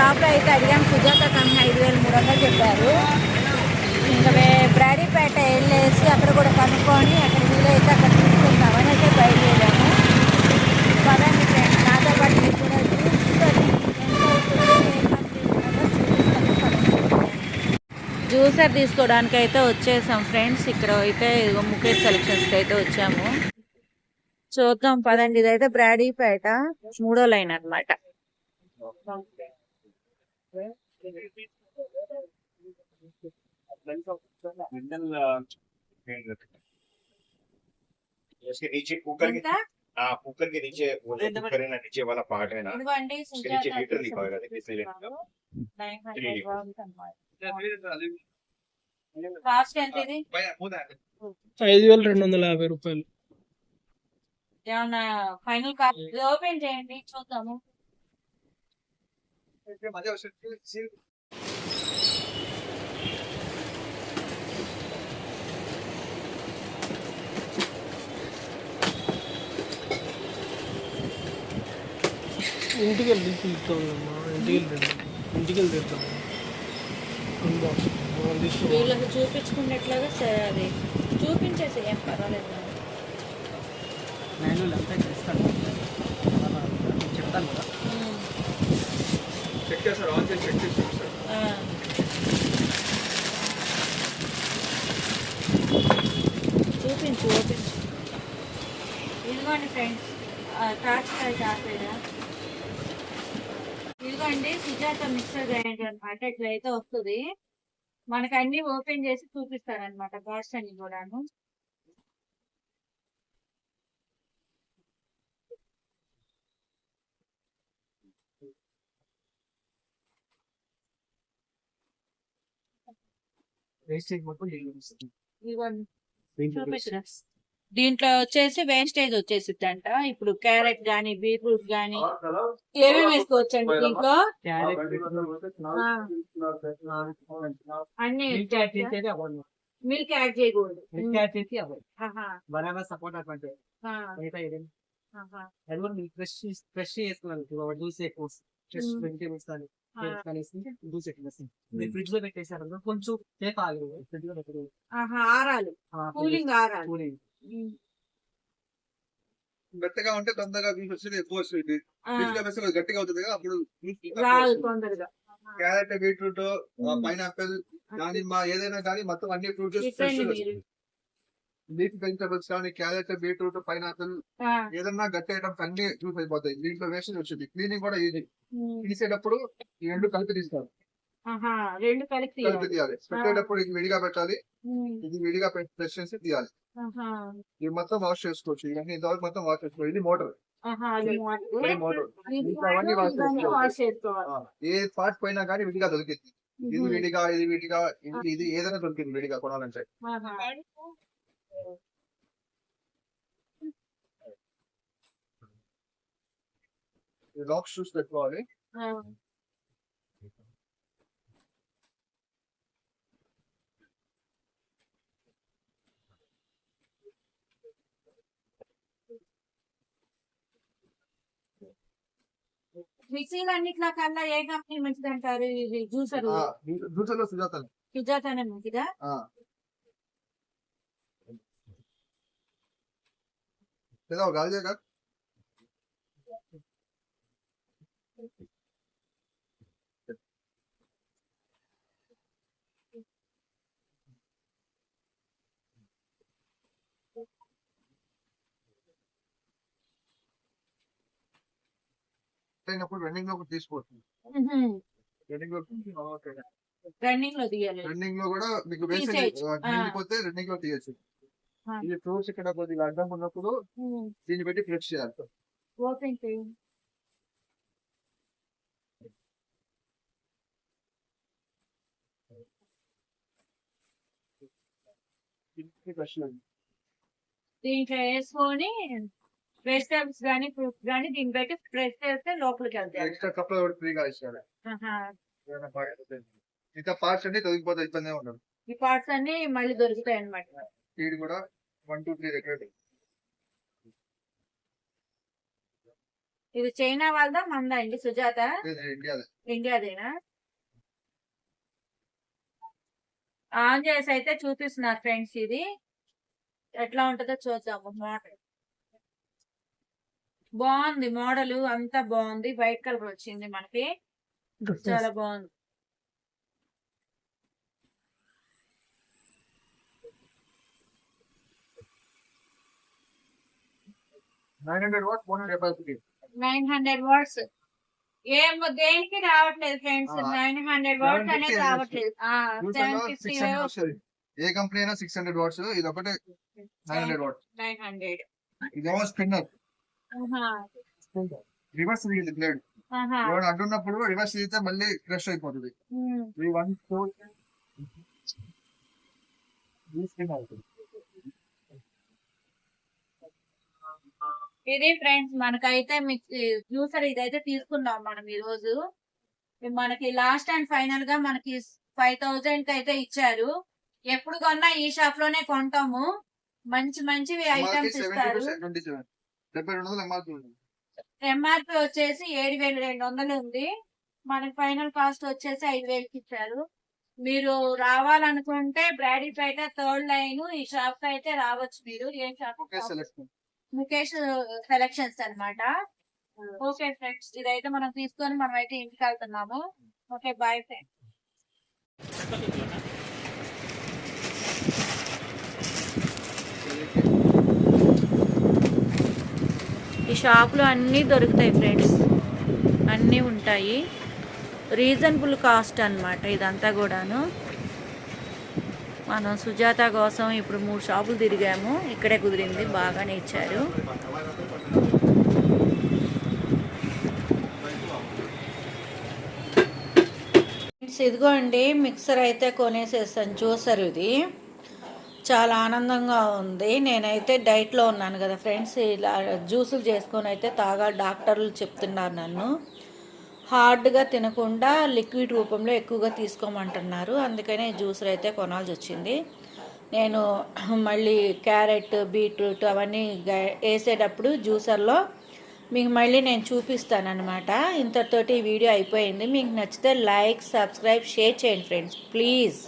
షాప్లో అయితే అడిగాం సుజాత కంపెనీ ఐదు వేలు మూడు వందలు చెప్పారు. ఇంకా వే- బ్రాడీపేట వెళ్ళేసి అక్కడ కూడా కనుక్కొని అక్కడ వీలైతే అక్కడ తీసుకుందామని అయితే బయలుదేరాము. పదండి ఫ్రెండ్స్ నాతో పాటు మీరు కూడా జ్యూసర్ తీసుకోవడానికి అయితే వచ్చేసాం ఫ్రెండ్స్. ఇక్కడ అయితే ఇదిగో ముఖేష్ సెలక్షన్స్కి అయితే వచ్చాము. చూద్దాం పదండి ఇదైతే బ్రాడీపేట మూడో లైన్ అనమాట उसके नीचे कुकर के ఎంత हाँ कुकर के नीचे वो जो कुकर है ना नीचे वाला पार्ट है ना ఇదిగోండి उसके नीचे लीटर लिखा होगा देखिए इसलिए కాస్ట్ ఎంత ఇది ఐదు వేల రెండు వందల యాభై రూపాయలు ఏమన్నా ఫైనల్ కాస్ట్ ఓపెన్ చేయండి చూద్దాము ఇంటికి వెళ్ళి తీస్తామమ్మా ఇంటికి వెళ్ళి ఇంటికి వెళ్ళి తీస్తాము వీళ్ళకి చూపించుకున్నట్లుగా సరే అది. చూపించేసి ఏం పర్వాలేదు. నేను అంతా చేస్తాను. చెప్తాను కదా. చేశారు ఆన్ చేసి చెక్ చేసి చూపించు చూపించు ఇదిగోండి ఫ్రెండ్స్ తాచకాయ చాపేడ ఇదిగోండి సుజాత మిక్సర్ గ్రైండర్ అనమాట ఇట్లా అయితే వస్తుంది. మనకు అన్ని ఓపెన్ చేసి చూపిస్తారనమాట కాస్ట్ అన్ని కూడాను వేస్టేజ్ మొత్తం చేయాలి ఇదిగోండి చూపించరా దీంట్లో వచ్చేసి వేస్టేజ్ వచ్చేసిద్ది అంట ఇప్పుడు క్యారెట్ గానీ బీట్రూట్ గానీ ఏమేమి వేసుకోవచ్చండి దీంట్లో? క్యారెట్ ఆ, అన్ని మిల్క్ యాడ్ చేసేది అవ్వదు మిల్క్ యాడ్ చేయకూడదు. మిల్క్ చేసి బనానా సపోర్ట్ అటువంటి ఫ్రెష్ ఫ్రెష్ చేసుకున్నాను జ్యూస్ ఫ్రూట్స్ ఫ్రెష్. వెజిటేబుల్స్ కానీ జ్యూస్ ఫ్రిడ్జ్లో కొంచెం ఫ్రిడ్జ్లో పెట్టదు. ఆరాలు. కూలింగ్ ఆరాలు. కూలింగ్. ఉమ్, మెత్తగా ఉంటే తొందరగా వచ్చేది ఎక్కువ వస్తుంది. ఫ్రిడ్జ్లో గట్టిగా అవుతుంది కదా అప్పుడు రాదు తొందరగా. ఆహా. క్యారెట్ బీట్రూట్ మ్మ్. పైనాపిల్ దానిమ్మ ఏదైనా కానీ మొత్తం అన్ని ఫ్రూట్స్ లీఫ్ వెజిటబుల్స్ కానీ క్యారెట్ బీట్రూట్ పైనాపిల్ ఏదన్నా గట్టి ఐటమ్స్ అన్ని యూస్ అయిపోతాయి. దీంట్లో వేస్ట్ వచ్చింది. క్లీనింగ్ కూడా ఈజీ. తీసేటప్పుడు ఈ రెండు కలిపి తీస్తారు. రెండు కలిపి తీయాలి. పెట్టేటప్పుడు ఇది విడిగా పెట్టాలి. ఇది విడిగా ప్రెస్ చేసి తీయాలి. ఇది మొత్తం వాష్ చేసుకోవచ్చు. ఇవన్నీ ఇంతవరకు మొత్తం వాష్ చేసుకోవచ్చు ఇది మోటార్. ఏ పార్ట్ పోయినా కానీ విడిగా దొరికింది ఇది. విడిగా ఇది విడిగా ఇది ఏదైనా దొరికింది విడిగా కొనాలంటే. ఆహా. లాక్స్ చూసి పెట్టుకోవాలి ఆ. మిక్సీలు అన్నిట్లో కల్లా ఏ కంపెనీ మంచిది అంటారు ఇది జ్యూసర్ జ్యూసర్లో సుజాత సుజాతనే మంచిదా లేదా ఒక గాలి చేయక అయినప్పుడు రన్నింగ్లో కూడా తీసుకోవచ్చు రన్నింగ్లో ఓకే రన్నింగ్లో తీయాలి రన్నింగ్లో కూడా మీకు వేసి తీసేయచ్చు. ఆ. నిండిపోతే రన్నింగ్లో తీయచ్చు ఆ. ఇది ఫ్రూట్స్ ఇక్కడ కొద్దిగా అడ్డం ఉన్నప్పుడు దీన్ని పెట్టి ఫ్రెష్ చేయాలి. ఫ్రెష్ దీంట్లో వేసుకొని వెజిటబుల్స్ కానీ ఫ్రూట్స్ కానీ దీన్ని బట్టి ప్రెస్ చేస్తే లోపలికి వెళ్తాయి. ఎక్స్ట్రా కప్లో కూడా ఫ్రీగా ఇస్తారు ఆహా. ఏదైనా పాడైపోతే. ఇంకా పార్ట్స్ అన్ని తొలగిపోతే ఇబ్బంది ఉండదు. ఈ పార్ట్స్ అన్ని మళ్ళీ దొరుకుతాయి అన్నమాట. స్పీడ్ కూడా వన్ టూ త్రీ దగ్గర ఇది చైనా వాళ్ళదా? మందా అండి? సుజాత? ఇండియాదే. ఇండియాదేనా? ఆన్ చేసి అయితే చూపిస్తున్నారు ఫ్రెండ్స్ ఇది. ఎట్లా ఉంటుందో చూద్దాము. మోడల్. బాగుంది మోడల్ అంతా బాగుంది. వైట్ కలర్ వచ్చింది మనకి. చాలా బాగుంది. కెపాసిటీ. ఏం దేనికి రావట్లేదు ఫ్రెండ్స్? ఆ. నైన్ హండ్రెడ్ వర్డ్స్ అనేది 750 రావట్లేదు. ఏ కంపెనీ అయినా సిక్స్ హండ్రెడ్ వాట్స్ ఇది ఒకటే nine hundred watts. Nine hundred. ఇదేమో స్పిన్నర్. Reverse blade. అంటున్నప్పుడు రివర్స్ తీస్తే మళ్ళీ క్రష్ అయిపోతుంది. ఈ వన్ స్పిన్ అవుతుంది ఇది ఫ్రెండ్స్ మనకైతే జ్యూసర్ ఇదైతే తీసుకున్నాం మనం ఈ రోజు మనకి లాస్ట్ అండ్ ఫైనల్గా మనకి ఫైవ్ థౌజండ్కి అయితే ఇచ్చారు. ఎప్పుడు కొన్నా ఈ షాప్లోనే కొంటాము. మంచి మంచివి ఐటమ్స్ ఇస్తారు. ఎంఆర్పీ వచ్చేసి ఏడు వేల రెండు వందలు ఉంది. మనకి ఫైనల్ కాస్ట్ వచ్చేసి ఐదు వేలకి ఇచ్చారు. మీరు రావాలనుకుంటే బ్రాడీపేట థర్డ్ లైన్ ఈ షాప్కి అయితే రావచ్చు మీరు. ఏ షాప్ ముఖేష్ సెలక్షన్స్ అన్నమాట. ఓకే ఫ్రెండ్స్ ఇదైతే మనం తీసుకొని మనం అయితే ఇంటికి వెళ్తున్నాము. Okay bye friends. ఈ షాపులో అన్నీ దొరుకుతాయి ఫ్రెండ్స్. అన్నీ ఉంటాయి. రీజనబుల్ కాస్ట్ అన్నమాట ఇదంతా కూడాను. మనం సుజాత కోసం ఇప్పుడు మూడు షాపులు తిరిగాము. ఇక్కడే కుదిరింది. బాగానే ఇచ్చారు ఫ్రెండ్స్, ఇదిగోండి మిక్సర్ అయితే కొనేసేసాను. జ్యూసర్ ఇది? చాలా ఆనందంగా ఉంది. నేనైతే డైట్లో ఉన్నాను కదా ఫ్రెండ్స్. ఇలా జ్యూసులు చేసుకొని అయితే తాగా డాక్టర్లు చెప్తున్నారు నన్ను. హార్డ్గా తినకుండా లిక్విడ్ రూపంలో ఎక్కువగా తీసుకోమంటున్నారు. అందుకనే జ్యూసర్ అయితే కొనాల్సి వచ్చింది నేను మళ్ళీ క్యారెట్ బీట్రూట్ అవన్నీ వేసేటప్పుడు జ్యూసర్లో మీకు మళ్ళీ నేను చూపిస్తానమాట ఇంతటితోటి ఈ వీడియో అయిపోయింది. మీకు నచ్చితే లైక్ సబ్స్క్రైబ్ షేర్ చేయండి ఫ్రెండ్స్. ప్లీజ్.